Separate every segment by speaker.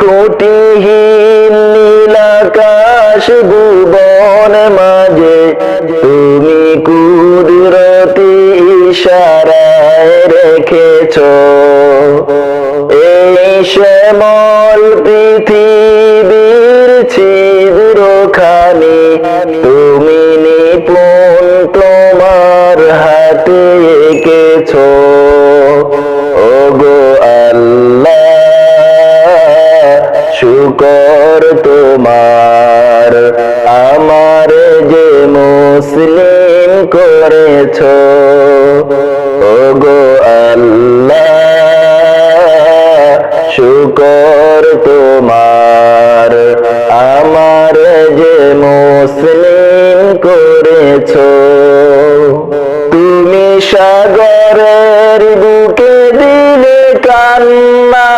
Speaker 1: খুঁটিহীন নীলাকাশ ভুবন মাঝে, তুমি কুদরতি ইশারায় রেখেছ। এই শ্যামল পৃথিবীর ছিদ্রখানি, তুমি নিপুণ তোমার হাতে এঁকেছ শুকর তোমার। আমার যে মুসলিম করেছ, ওগো আল্লাহ, শুকর তোমার। আমার যে মুসলিম করেছ, তুমি সাগরের বুকে দিলে কান্না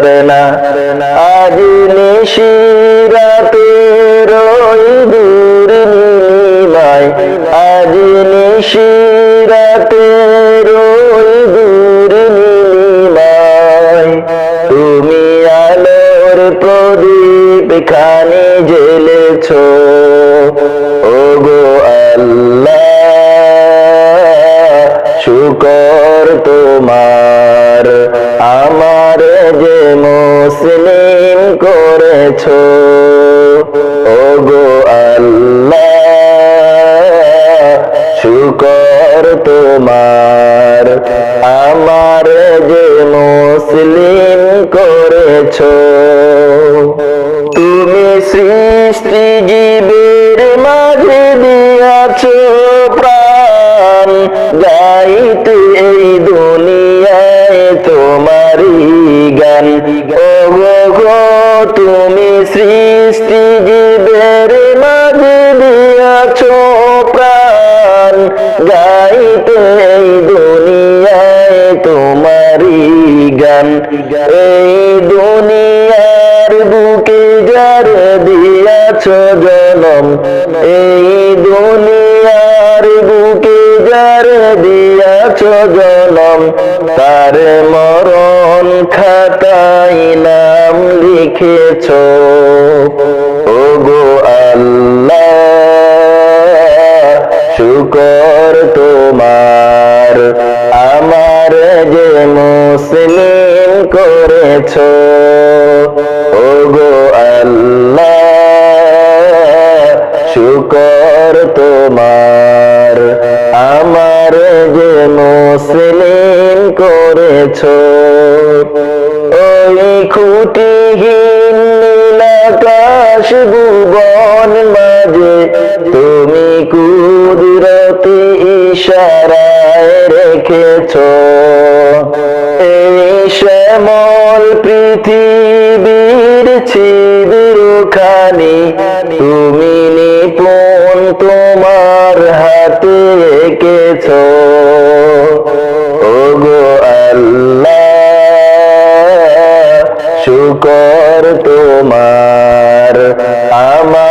Speaker 1: ঝরনা আজ নিশিরাতে রই দূর নীলিমায়। আজ নিশিরাতে রই করেছ? ওগো আল্লাহ, শুকর তোমার। আমার যে মুসলিম করেছ, তুমি সৃষ্টি জীবের মাঝে দিয়াছ প্রাণ। গাইতে এই দুনিয়ায় তোমারই গান ও গো গো তুমি সৃষ্টি জীবের মাঝে দিয়াছ প্রাণ। গাইতে এই দুনিয়ায় তোমারই গান। এই দুনিয়ার বুকে যার দিয়াছ জনম, এই দুনিয়ার বুকে যার দিয়াছ জনম, তার মরণ লিখেছ ওগো আল্লাহ, শুকর তোমার। আমার যে মুসলিম করেছ, ওগো আল্লাহ, শুকর তোমার। আমার যে মুসলিম করেছ, ওই খুঁটিহীন নীলাকাশ ভুবন মাঝে, তুমি কুদরতি ইশারায় রেখেছ। এই শ্যামল পৃথিবীর ছিদ্রখানি, তুমি নিপুণ তোমার হাতে এঁকেছ। ওগো আল্লাহ, শুকর তোমার